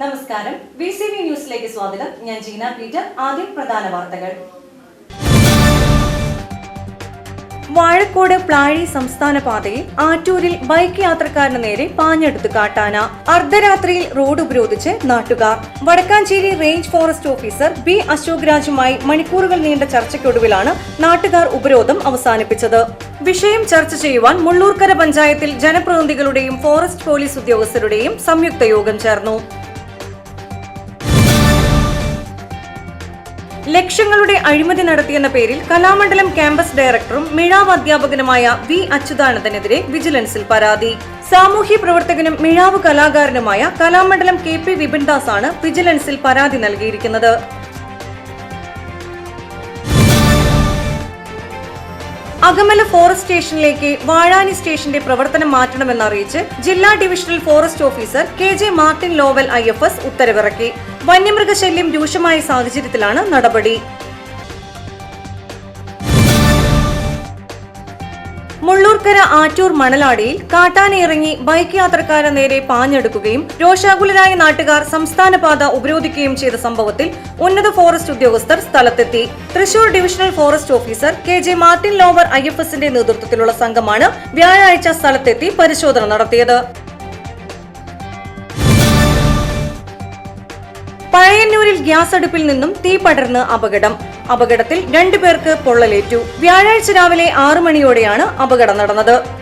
നമസ്കാരം. B C B ന്യൂസിലേക്ക് സ്വാഗതം. ഞാൻ ജീന പീറ്റർ. ആദ്യം പ്രധാന വാർത്തകൾ. വാഴക്കോട് പ്ലാഴി സംസ്ഥാന പാതയിൽ ആറ്റൂരിൽ ബൈക്ക് യാത്രക്കാരന് നേരെ പാഞ്ഞെടുത്ത് കാട്ടാന. അർദ്ധരാത്രിയിൽ റോഡ് ഉപരോധിച്ച് നാട്ടുകാർ. Vadakkanchery range forest officer B Ashok രാജുമായി മണിക്കൂറുകൾ നീണ്ട ചർച്ചയ്ക്കൊടുവിലാണ് നാട്ടുകാർ ഉപരോധം അവസാനിപ്പിച്ചത്. വിഷയം ചർച്ച ചെയ്യുവാൻ മുള്ളൂർക്കര പഞ്ചായത്തിൽ ജനപ്രതിനിധികളുടെയും ഫോറസ്റ്റ് പോലീസ് ഉദ്യോഗസ്ഥരുടെയും സംയുക്ത യോഗം ചേർന്നു. ലക്ഷങ്ങളുടെ അഴിമതി നടത്തിയെന്ന പേരിൽ കലാമണ്ഡലം ക്യാമ്പസ് ഡയറക്ടറും മിഴാവ് അധ്യാപകനുമായ വി അച്യുതാനന്ദനെതിരെ വിജിലൻസിൽ പരാതി. സാമൂഹ്യ പ്രവർത്തകനും മിഴാവ് കലാകാരനുമായ കലാമണ്ഡലം കെ പി വിപിൻദാസ് ആണ് വിജിലൻസിൽ പരാതി നൽകിയിരിക്കുന്നത്. അകമല ഫോറസ്റ്റ് സ്റ്റേഷനിലേക്ക് വാഴാനി സ്റ്റേഷന്റെ പ്രവർത്തനം മാറ്റണമെന്നറിയിച്ച് ജില്ലാ divisional forest officer K J Martin Lowell I F S ഉത്തരവിറക്കി. വന്യമൃഗശല്യം രൂക്ഷമായ സാഹചര്യത്തിലാണ് നടപടി. മുള്ളൂർക്കര ആറ്റൂർ മണലാടിയിൽ കാട്ടാനയിറങ്ങി ബൈക്ക് യാത്രക്കാരെ നേരെ പാഞ്ഞെടുക്കുകയും രോഷാകുലരായ നാട്ടുകാർ സംസ്ഥാന പാത ഉപരോധിക്കുകയും ചെയ്ത സംഭവത്തിൽ ഉന്നത ഫോറസ്റ്റ് ഉദ്യോഗസ്ഥർ സ്ഥലത്തെത്തി. Thrissur divisional forest officer K J Martin Lower I F എസിന്റെ നേതൃത്വത്തിലുള്ള സംഘമാണ് വ്യാഴാഴ്ച സ്ഥലത്തെത്തി പരിശോധന നടത്തിയത്. പഴയന്നൂരിൽ ഗ്യാസ് അടുപ്പിൽ നിന്നും തീ പടർന്ന് അപകടം. അപകടത്തിൽ രണ്ടുപേർക്ക് പൊള്ളലേറ്റു. വ്യാഴാഴ്ച രാവിലെ ആറു മണിയോടെയാണ് അപകടം നടന്നത്.